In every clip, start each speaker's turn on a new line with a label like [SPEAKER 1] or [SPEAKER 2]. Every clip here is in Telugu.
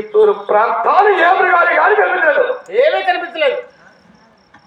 [SPEAKER 1] కొల్లాపూర్ గట్టి
[SPEAKER 2] ఈ తూరు ప్రాంతాలు ఏ మృగాలు కానీ కనిపించలేదు.
[SPEAKER 1] ఏమీ కనిపించలేదు.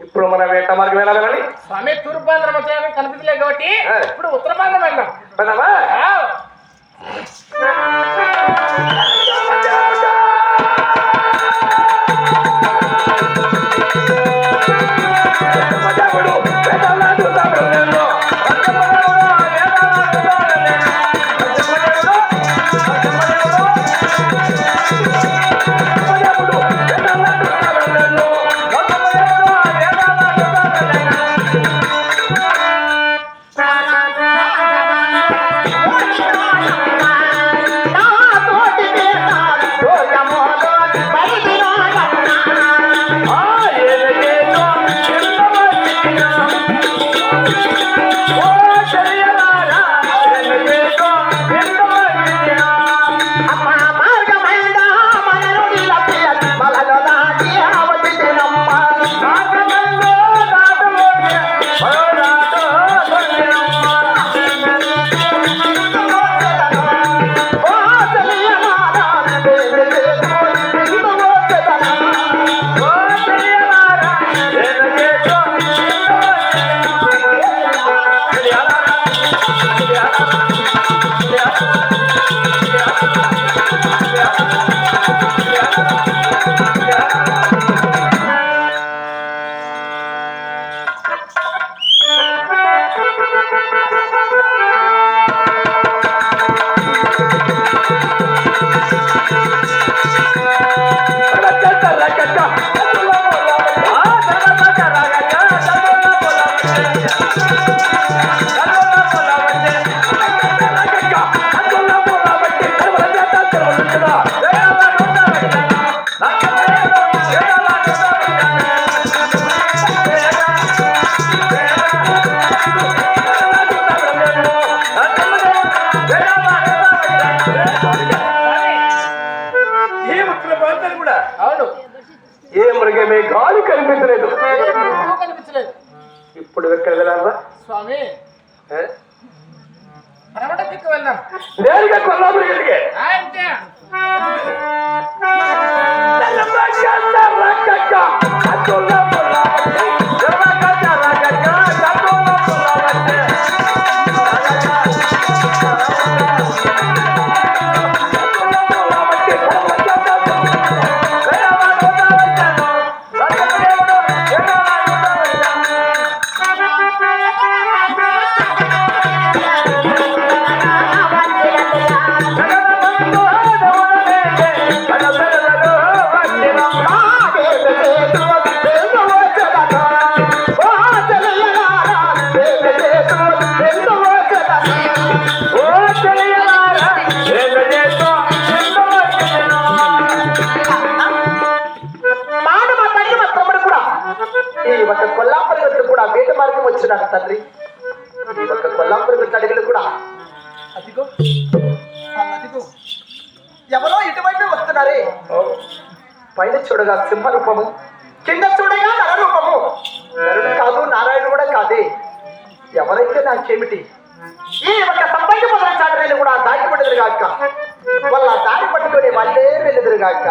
[SPEAKER 2] ఇప్పుడు మన వేట మార్గం వెళ్ళాలని
[SPEAKER 1] స్వామి తూర్పాంధ్రం వచ్చాయని కనిపించలేదు కాబట్టి. ఇప్పుడు ఉత్తరపాంధ్రం వెళ్దాం
[SPEAKER 2] వెళ్ళవా? నేరుగా కొల్లాపురి
[SPEAKER 3] ఈ ఒక కొల్లాపురి గట్టు కూడా వేట మార్గం వచ్చినాడు తండ్రి. ఈ ఒక కొల్లాపురి గట్టు అడుగులు కూడా అదిగో అదిగో ఎవరో ఇటువైపే వస్తున్నారే? పైన చూడగా సింహ రూపము కింద చూడగా నర రూపము నరుడు కాదు నారాయణుడు కూడా కాదే. ఎవరైతే నాకేమిటి ఈ ఒక సంపంగి మొదలైన చాటరైన కూడా దాటి పడదురు గాక. వాళ్ళ దారి పట్టుకొని వాళ్ళే వెళ్ళదురు గాక.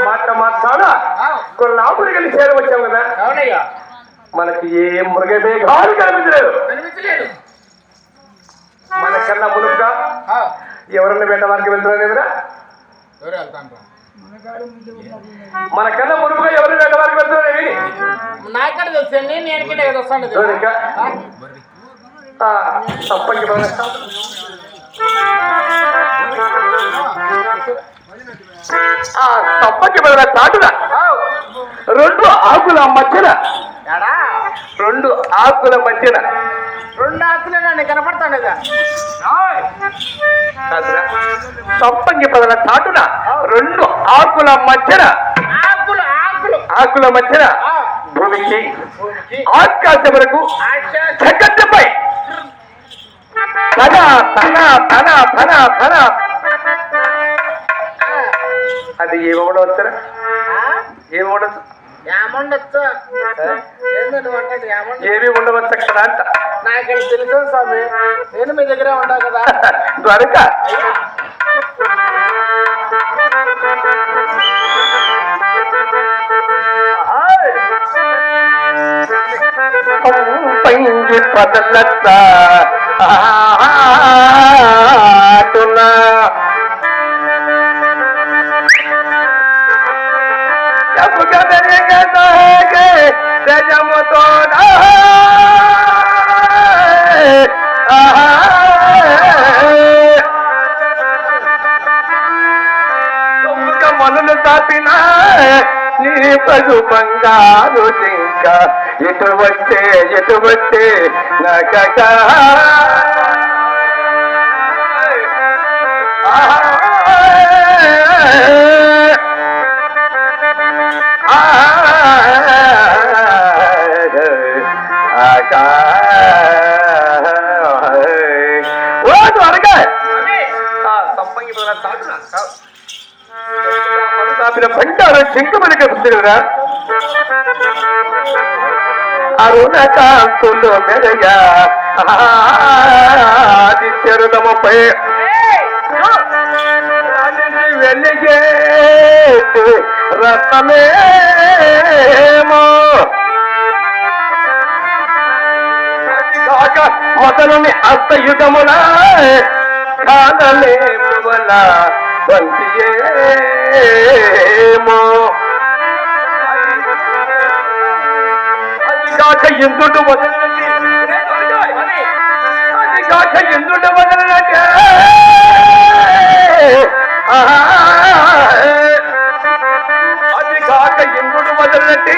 [SPEAKER 2] మాట మాట్లాడ
[SPEAKER 1] ఆ,
[SPEAKER 2] కొల్లాపురి కలిసి చేరవచ్చాం కదా? మనకి ఏ మృగమే గాలి కనిపించలేదు.
[SPEAKER 1] కనిపించలేదు.
[SPEAKER 2] మనకన్నా మునుపుగా ఎవరన్నా వేట వారికి వెళ్తున్నారు మన కన్నా మునుపుగా ఎవరు వేటవారికి వెళ్తున్నారు విని
[SPEAKER 1] నాకెక్కడ తెలుసండి నేను కింద. వస్తాను
[SPEAKER 2] సంపంగి ఆ సంపంగి పదల చాటున రెండు ఆకుల మధ్యన. రెండు ఆకుల మధ్యన.
[SPEAKER 1] రెండు ఆకులే నన్ను కనపడతాను?
[SPEAKER 2] సంపంగి పదల చాటున రెండు ఆకుల మధ్యన.
[SPEAKER 1] ఆకులు ఆకులు.
[SPEAKER 2] ఆకుల మధ్యన. భూమికి. ఆకాశం వరకు. జగత్తుపై తన తన తన తన తన. అది
[SPEAKER 1] ఏమండొచ్చు ఏందో నువ్వు అంటాడు ఏమండ
[SPEAKER 2] ఏమి ఉండవచ్చు అక్కడ అంట
[SPEAKER 1] నాకు తెలుసు స్వామి నేను మీ దగ్గరే ఉంటావు కదా
[SPEAKER 2] ద్వారక పంగి పదలత్త ఆటున జపుగ దరగదాగే రజముతోడ సొమ్ముగ మొదలు తాపిన నీ పదు బంగారు జింక ఎటు వచ్చే ఎటు వచ్చే నగక ఓ త్వరగా సంపంగి తాపిన బంగారు చింకమని కనిపిస్తుందిరా అరుణ కాంతులు మెరగా. ఆదిత్యరుదముపై వెలిగే రత్నమేమో కాక మొదలుని అస్తయుగముల కానలేమువల వంతియేమో కాక ఇందుడు వదలండి అది కాక ఇందుడు వదలనట అది కాక ఇందుడు మొదలనటి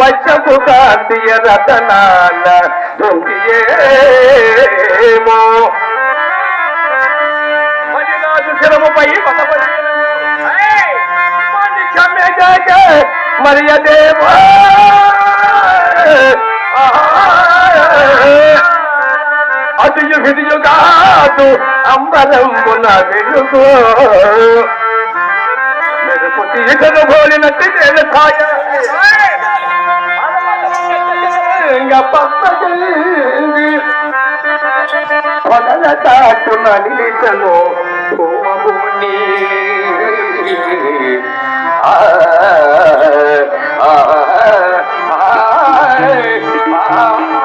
[SPEAKER 2] వచ్చపు కాంతియ రతనాల దొంగియేమో మణిరాజు శిరముపై మరియదేవా అదియు విదియు కాదు అంబరంబున వెలుగు మెరుపు తీగను పోలినట్టు నేను ఛాయ పొదల చాటున నిలిచను భూమభూని ఆ ఆ ఏమి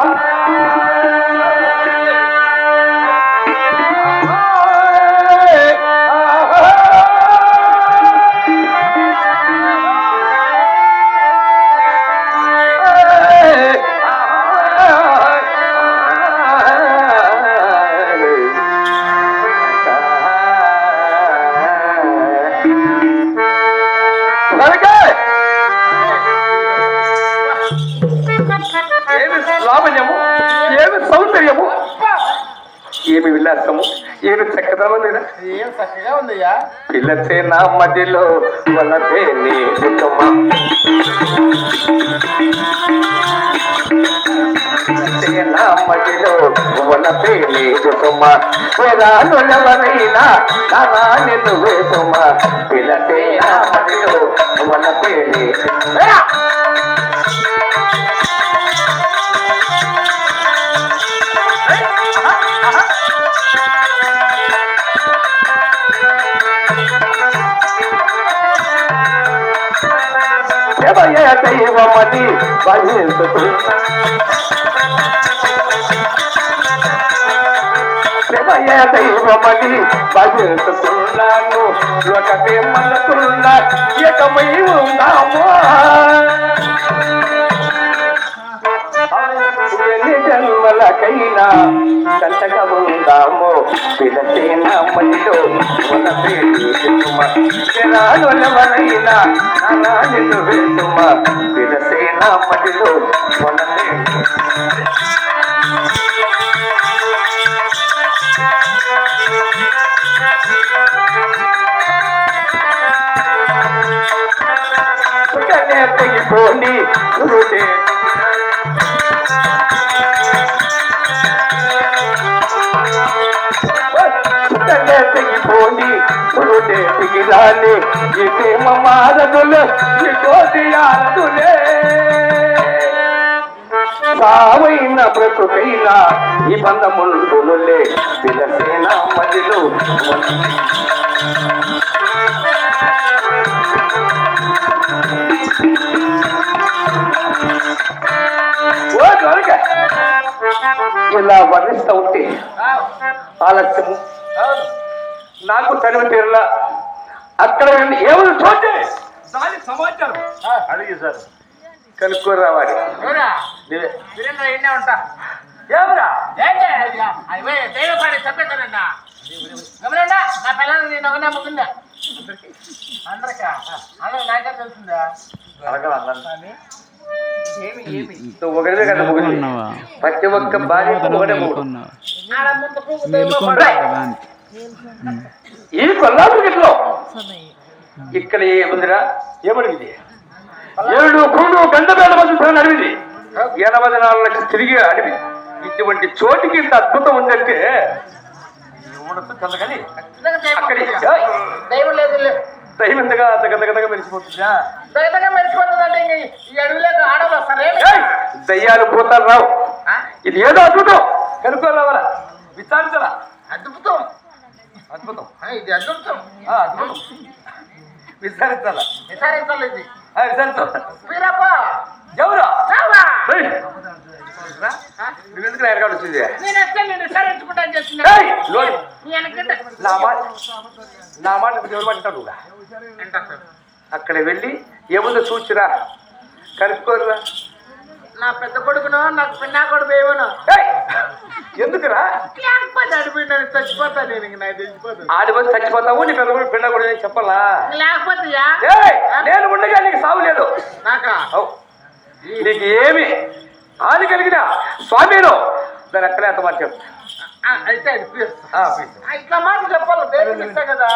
[SPEAKER 2] లావణ్యము ఏమి సౌందర్యము? ఏమి విలాసము? ఏమి చక్కదనం లేదా?
[SPEAKER 1] ఏం చక్కగా ఉందయ్యా?
[SPEAKER 2] పిల్లచే నా మధ్యలో వలపే నీ కుటుంబ. నా మధ్యలో వలపే నీ కుటుంబ. వేదాలు ఎవరైనా నానా నిన్ను వేసుమ పిల్లచే నా మధ్యలో వలపే శివయ ఒకటే దైవమని భజిస్తున్నాను ఒకటే మనసున్న ఏకమై ఉందాము ఎన్ని జన్మలకైనా కంటగా ఉందాము పిలసేన మధ్యలో మన పేరువరైనా పిలసేన మధ్యలో మన గురుడే ఈ ప్రేమ మారదులే ఈ కోటి ఆరదులే. సావైన బ్రతుకైనా పిలసేన మదిలో ఓ దొరక ఇలా వర్ణిస్తూ ఉంటే ఆలస్యము. నాకు తీరలా. అక్కడ వెళ్ళి ఏమైనా చూస్తే దాని సమాచారం.
[SPEAKER 1] అడిగి సార్.
[SPEAKER 2] కనుక్కొని రావాలి
[SPEAKER 4] ఉంటా.
[SPEAKER 2] ఏమరా
[SPEAKER 4] చెప్పేస్తానన్నా గమనండా? నా పిల్లలు నేను ఒకనా ముగ్గుందా అందరికా? అందరూ నాకే తెలుస్తుందా ఏమి ఏమి?
[SPEAKER 2] నువ్వు ఒకటే కదా ముగ్గురు. ప్రతి ఒక్క భార్య ఒకటే. ఈ కొల్లాపురిలో ఇక్కడ ఏముందిరా? ఏమడిగింది? ఏడు కూడు గంట వేల మంది అడిగింది. ఎనభై నాలుగు లక్షలు తిరిగి అడిగి ఇటువంటి చోటికి ఇంత అద్భుతం ఉందంటే. దైవంతగా మెరిసిపోతుందా! దయ్యాలు భూతాలు రావు. ఇది ఏదో అద్భుతం. కనుక్కోరావాలా విచారించరా?
[SPEAKER 4] ఇది
[SPEAKER 2] విచారించాలి?
[SPEAKER 4] ఇది వీరప్ప!
[SPEAKER 2] ఎవరు! నువ్వెందుకు వచ్చింది?
[SPEAKER 4] నేను! చేస్తున్నా?
[SPEAKER 2] లోని.
[SPEAKER 4] నీ
[SPEAKER 2] మాట నా మాట ఇప్పుడు ఎవరు కూడా. అక్కడ వెళ్ళి ఏముందో చూచిరా? కనుక్కోరురా
[SPEAKER 4] నా పెద్ద కొడుకును నాకు పిన్నా కొడుకు ఏమను.
[SPEAKER 2] ఏయ్! ఎందుకురా?
[SPEAKER 4] లేకపోతే. అడిపోయినాను చచ్చిపోతా నేను ఇంక నాకు తెలిసిపోతుంది
[SPEAKER 2] చచ్చిపోతావు నీ పెద్ద కూడా పిండ కూడా నేను చెప్పాలా?
[SPEAKER 4] లేకపోతే!
[SPEAKER 2] నేను ఉండగా నీకు సాగు లేదు.
[SPEAKER 4] నాకా.
[SPEAKER 2] నీకు ఏమి? హాని కలిగిన స్వామిలో దాని అక్కడే అంత మాట చెప్పు
[SPEAKER 4] ఆ, అయితే అది ఇట్లా మాట చెప్పాలి ఇస్తా కదా.